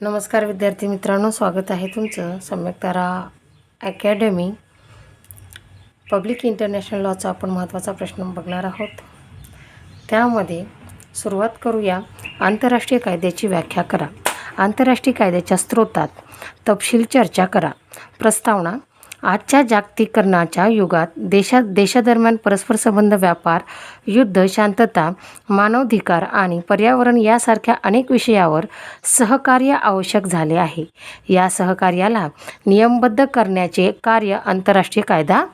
नमस्कार विद्यार्थी मित्रांनो स्वागत आहे तुमचं सम्यक्तारा अकॅडमी पब्लिक इंटरनॅशनल लॉचा आपण महत्त्वाचा प्रश्न बघणार आहोत. त्यामध्ये सुरुवात करूया. आंतरराष्ट्रीय कायद्याची व्याख्या करा. आंतरराष्ट्रीय कायद्याच्या स्रोतात तपशील चर्चा करा. प्रस्तावना आजच्या जागतिकीकरणाच्या युगात देशात देशादरम्यान परस्पर संबंध व्यापार युद्ध शांतता मानवाधिकार आणि पर्यावरण यासारख्या अनेक विषयावर सहकार्य आवश्यक झाले आहे. या सहकार्याला नियमबद्ध करण्याचे कार्य आंतरराष्ट्रीय कायदा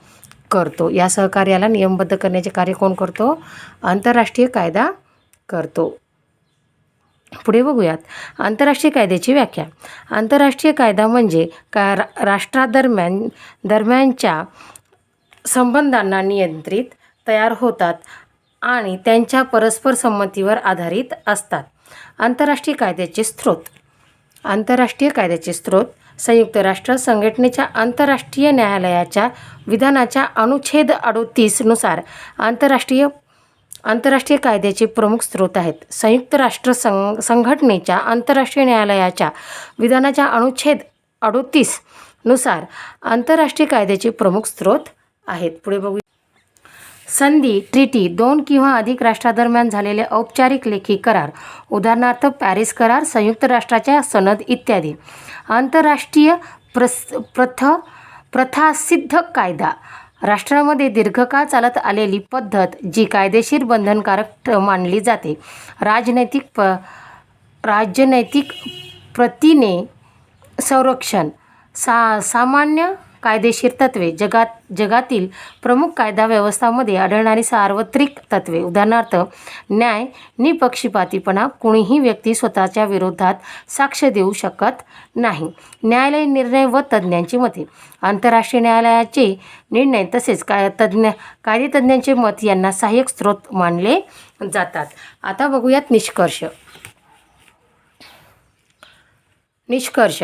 करतो. या सहकार्याला नियमबद्ध करण्याचे कार्य कोण करतो? आंतरराष्ट्रीय कायदा करतो. पुढे बघूयात. आंतरराष्ट्रीय कायद्याची व्याख्या. आंतरराष्ट्रीय कायदा म्हणजे का रा- राष्ट्रादरम्यान दरम्यानच्या संबंधांना नियंत्रित तयार होतात आणि त्यांच्या परस्पर संमतीवर आधारित असतात. आंतरराष्ट्रीय कायद्याचे स्रोत. आंतरराष्ट्रीय कायद्याचे स्रोत संयुक्त राष्ट्र संघटनेच्या आंतरराष्ट्रीय न्यायालयाच्या विधानाच्या अनुच्छेद अडोतीसनुसार आंतरराष्ट्रीय आंतरराष्ट्रीय कायद्याचे प्रमुख स्रोत आहेत. संयुक्त राष्ट्र संघ संघटनेच्या आंतरराष्ट्रीय न्यायालयाच्या विधानाच्या अनुच्छेद अडोतीसनुसार आंतरराष्ट्रीय कायद्याचे प्रमुख स्रोत आहेत. पुढे बघू. संधी ट्रिटी दोन किंवा अधिक राष्ट्रादरम्यान झालेले औपचारिक लेखी करार उदाहरणार्थ पॅरिस करार संयुक्त राष्ट्राच्या सनद इत्यादी. आंतरराष्ट्रीय प्रस प्रथ प्रथासिद्ध कायदा राष्ट्रामध्ये दीर्घकाळ चालत आलेली पद्धत जी कायदेशीर बंधनकारक मानली जाते. राजनैतिक प राजनैतिक प्रतीने संरक्षण सा सामान्य कायदेशीर तत्वे जगात जगातील प्रमुख कायदा व्यवस्थामध्ये आढळणारी सार्वत्रिक तत्वे उदाहरणार्थ न्याय निपक्षपातीपणा कुणीही व्यक्ती स्वतःच्या विरोधात साक्ष देऊ शकत नाही. न्यायालयीन निर्णय व तज्ज्ञांची मते. आंतरराष्ट्रीय न्यायालयाचे निर्णय तसेच काय तज्ज्ञ कायदेतज्ञांचे मत यांना सहाय्यक स्रोत मानले जातात. आता बघूयात निष्कर्ष. निष्कर्ष.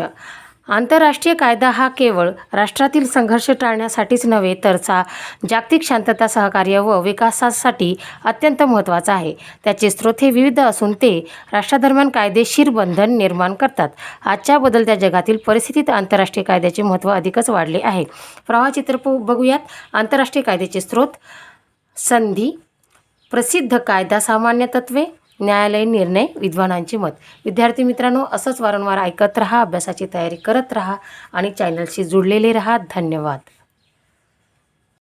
आंतरराष्ट्रीय कायदा हा केवळ राष्ट्रातील संघर्ष टाळण्यासाठीच नव्हे तर चा जागतिक शांतता सहकार्य व विकासासाठी अत्यंत महत्त्वाचा आहे. त्याचे स्रोत हे विविध असून ते राष्ट्रादरम्यान कायदेशीर बंधन निर्माण करतात. आजच्या बदलत्या जगातील परिस्थितीत आंतरराष्ट्रीय कायद्याचे महत्त्व अधिकच वाढले आहे. प्रवाहचित्र प- बघूयात. आंतरराष्ट्रीय कायद्याचे स्रोत संधी प्रसिद्ध कायदा सामान्य तत्वे न्यायालयीन निर्णय विद्वानांचे मत. विद्यार्थी मित्रांनो असंच वारंवार ऐकत राहा अभ्यासाची तयारी करत राहा आणि चॅनलशी जुडलेले रहा. धन्यवाद.